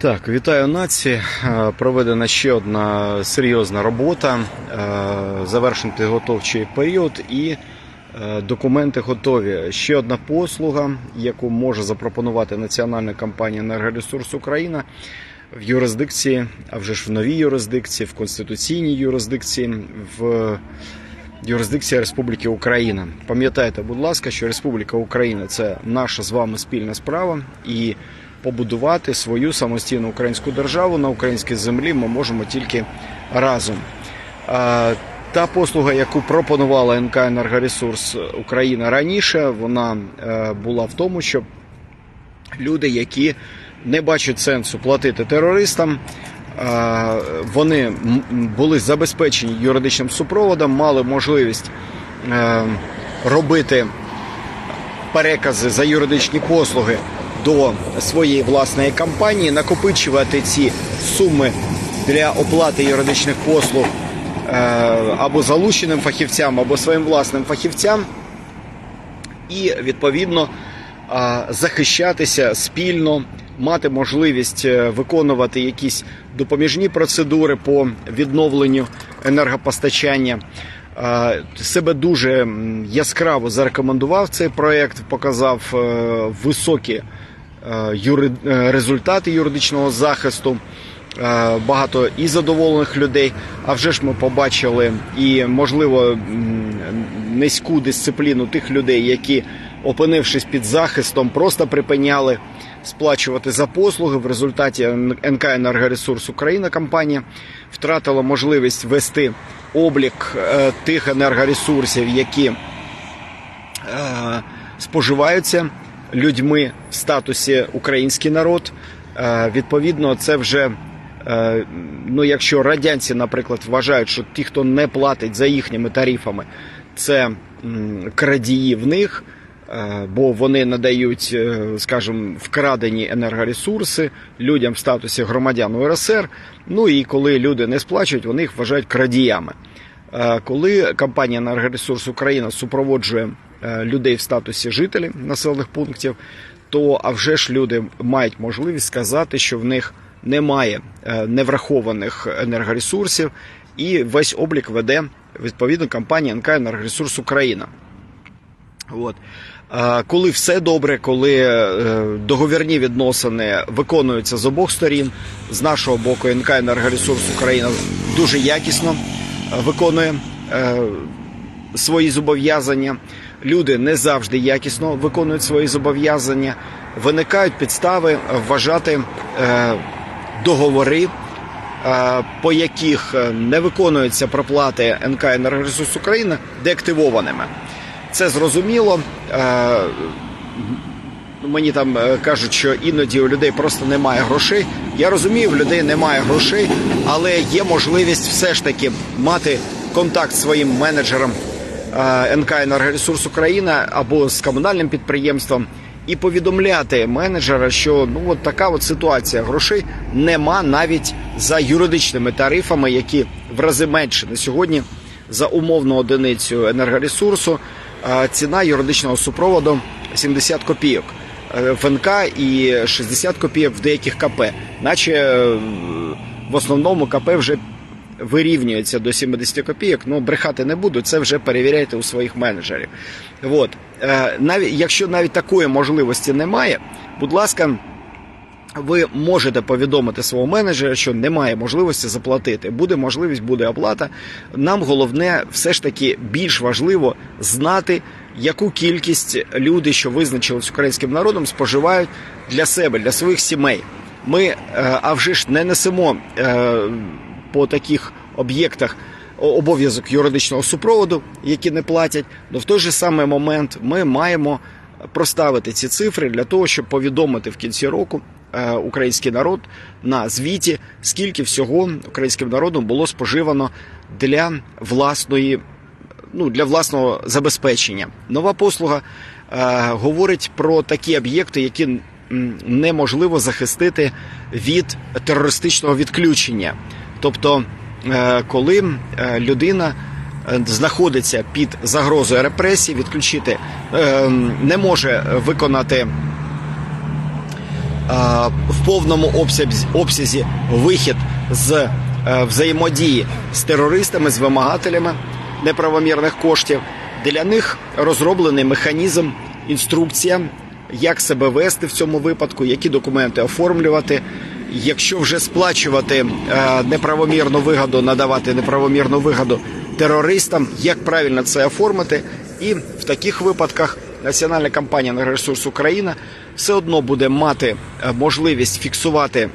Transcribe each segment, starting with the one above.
Так, вітаю нації. Е, Проведена ще одна серйозна робота. Е, Завершений підготовчий період і е, документи готові. Ще одна послуга, яку може запропонувати національна компанія «Енергоресурс Україна» в юрисдикції, а вже ж в новій юрисдикції, в конституційній юрисдикції, в юрисдикції Республіки Україна. Пам'ятайте, будь ласка, що Республіка Україна це наша з вами спільна справа і побудувати свою самостійну українську державу на українській землі ми можемо тільки разом. Та послуга, яку пропонувала НК «Енергоресурс Україна раніше, вона е, була в тому, щоб люди, які не бачать сенсу платити терористам, вони були забезпечені юридичним супроводом, мали можливість е, робити перекази за юридичні послуги до своєї власної компанії, накопичувати ці суми для оплати юридичних послуг е, або залученим фахівцям, або своїм власним фахівцям, і відповідно захищатися спільно, мати можливість е, виконувати якісь допоміжні процедури по відновленню енергопостачання. Себе дуже яскраво зарекомендував цей проект, показав е, високі юри- е, результати юридичного захисту. Е, Багато і задоволених людей. А вже ж ми побачили і, можливо, низьку дисципліну тих людей, які, опинившись під захистом, просто припиняли сплачувати за послуги. В результаті НК «Енергоресурс Україна» компанія втратила можливість вести облік е, тих енергоресурсів, які е, споживаються людьми в статусі український народ. Е, Відповідно, це вже. е, Ну, якщо радянці, наприклад, вважають, що ті, хто не платить за їхніми тарифами, це крадії в них, е, бо вони надають, скажімо, вкрадені енергоресурси людям в статусі громадян УРСР. Ну і коли люди не сплачують, вони їх вважають крадіями. Коли компанія «Енергоресурс Україна» супроводжує людей в статусі жителів населених пунктів, то а вже ж люди мають можливість сказати, що в них немає е, неврахованих енергоресурсів, і весь облік веде відповідно компанія НК «Енергоресурс Україна». От. Коли все добре, коли е, договірні відносини виконуються з обох сторін, з нашого боку НК «Енергоресурс Україна» дуже якісно е, виконує е, свої зобов'язання. Люди не завжди якісно виконують свої зобов'язання. Виникають підстави вважати е, договори, е, по яких е, не виконуються проплати НК «Енергоресурс Україна» деактивованими. Це зрозуміло. Е, Мені там е, кажуть, що іноді у людей просто немає грошей. Я розумію, в людей немає грошей, але є можливість все ж таки мати контакт з своїм менеджером НК «Енергоресурс Україна» або з комунальним підприємством і повідомляти менеджера, що ну от така от ситуація грошей нема навіть за юридичними тарифами, які в рази менше на сьогодні за умовну одиницю енергоресурсу. е, Ціна юридичного супроводу 70 копійок е, в НК і 60 копійок в деяких КП. Наче е, в основному КП вже вирівнюється до 70 копійок. Ну брехати не буду. Це вже перевіряйте у своїх менеджерів. От Е, навіть якщо навіть такої можливості немає, будь ласка. Ви можете повідомити свого менеджера, що немає можливості заплатити. Буде можливість, буде оплата. Нам головне, все ж таки, більш важливо знати, яку кількість люди, що визначились українським народом, споживають для себе, для своїх сімей. Ми е, а вже ж не несемо е, по таких об'єктах обов'язок юридичного супроводу, які не платять. Но в той же самий момент ми маємо проставити ці цифри для того, щоб повідомити в кінці року е, український народ на звіті, скільки всього українським народом було споживано для власної. Ну, для власного забезпечення. Нова послуга е, говорить про такі об'єкти, які неможливо захистити від терористичного відключення. Тобто, е, коли е, людина е, знаходиться під загрозою репресій, відключити не може виконати в повному обсязі, вихід з взаємодії з терористами, з вимагателями неправомірних коштів. Для них розроблений механізм, інструкція, як себе вести в цьому випадку, які документи оформлювати. Якщо вже сплачувати е, неправомірну вигоду, надавати неправомірну вигоду терористам, як правильно це оформити, і в таких випадках Національна компанія «Енергоресурс Україна все одно буде мати е, можливість фіксувати е,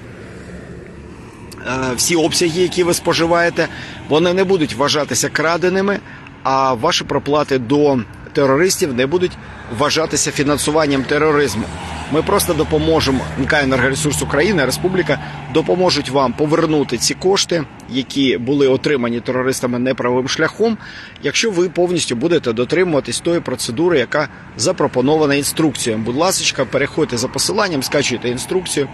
всі обсяги, які ви споживаєте, вони не будуть вважатися краденими, а ваші проплати до терористів не будуть вважатися фінансуванням тероризму. Ми просто допоможемо НК «Енергоресурс України, Республіка допоможуть вам повернути ці кошти, які були отримані терористами неправовим шляхом, якщо ви повністю будете дотримуватись тої процедури, яка запропонована інструкцією. Будь ласка, переходьте за посиланням, скачуйте інструкцію.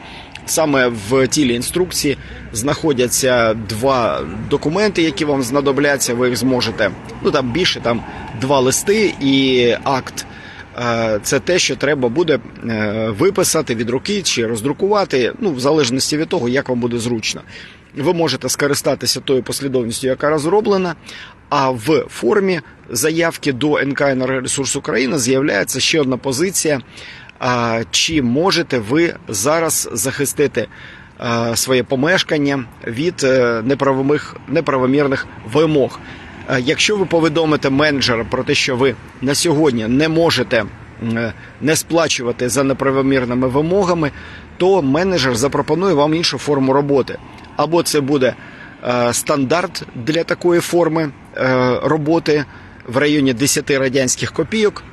Саме в тілі інструкції знаходяться два документи, які вам знадобляться. Ви їх зможете. Ну там більше там два листи і акт. Е, Це те, що треба буде е, виписати від руки чи роздрукувати, ну в залежності від того, як вам буде зручно. Ви можете скористатися тою послідовністю, яка розроблена. А в формі заявки до НК «Енергоресурс України з'являється ще одна позиція. Чи можете ви зараз захистити своє помешкання від е, неправомірних вимог? А, Якщо ви повідомите менеджера про те, що ви на сьогодні не можете е, не сплачувати за неправомірними вимогами, то менеджер запропонує вам іншу форму роботи. Або це буде е, стандарт для такої форми е, роботи в районі 10 радянських копійок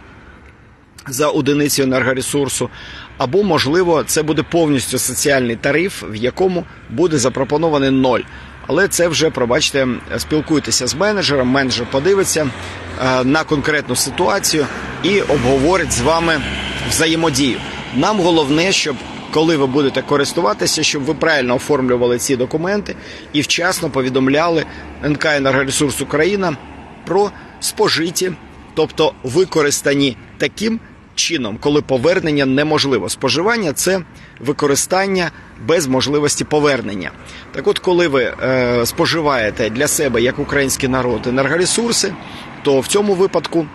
за одиницю енергоресурсу, або, можливо, це буде повністю соціальний тариф, в якому буде запропонований ноль. Але це вже, пробачте, спілкуйтеся з менеджером, менеджер подивиться е, на конкретну ситуацію і обговорить з вами взаємодію. Нам головне, щоб коли ви будете користуватися, щоб ви правильно оформлювали ці документи і вчасно повідомляли НК «Енергоресурс Україна про спожиті, тобто використані таким чином, коли повернення неможливо. Споживання це використання без можливості повернення. Так от, коли ви е, споживаєте для себе як український народ енергоресурси, то в цьому випадку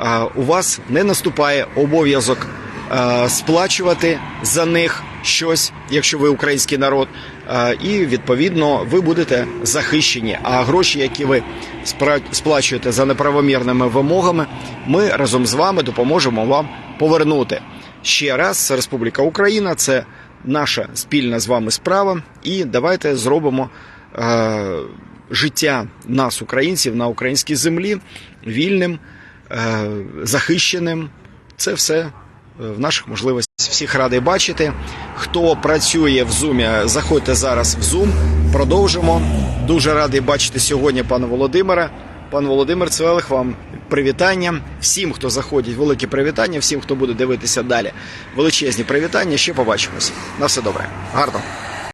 е, у вас не наступає обов'язок е, сплачувати за них щось, якщо ви український народ, е, і відповідно ви будете захищені. А гроші, які ви сплачуєте за неправомірними вимогами, ми разом з вами допоможемо вам повернути. Ще раз, Республіка Україна, це наша спільна з вами справа, і давайте зробимо е, життя нас, українців, на українській землі вільним, е, захищеним. Це все е, в наших можливостях. Всіх радий бачити. Хто працює в Zoom, заходьте зараз в Zoom. Продовжимо. Дуже радий бачити сьогодні пана Володимира. Пан Володимир Цвелих, вам привітання. Всім, хто заходить, велике привітання. Всім, хто буде дивитися далі. Величезні привітання. Ще побачимось. На все добре. Гарно.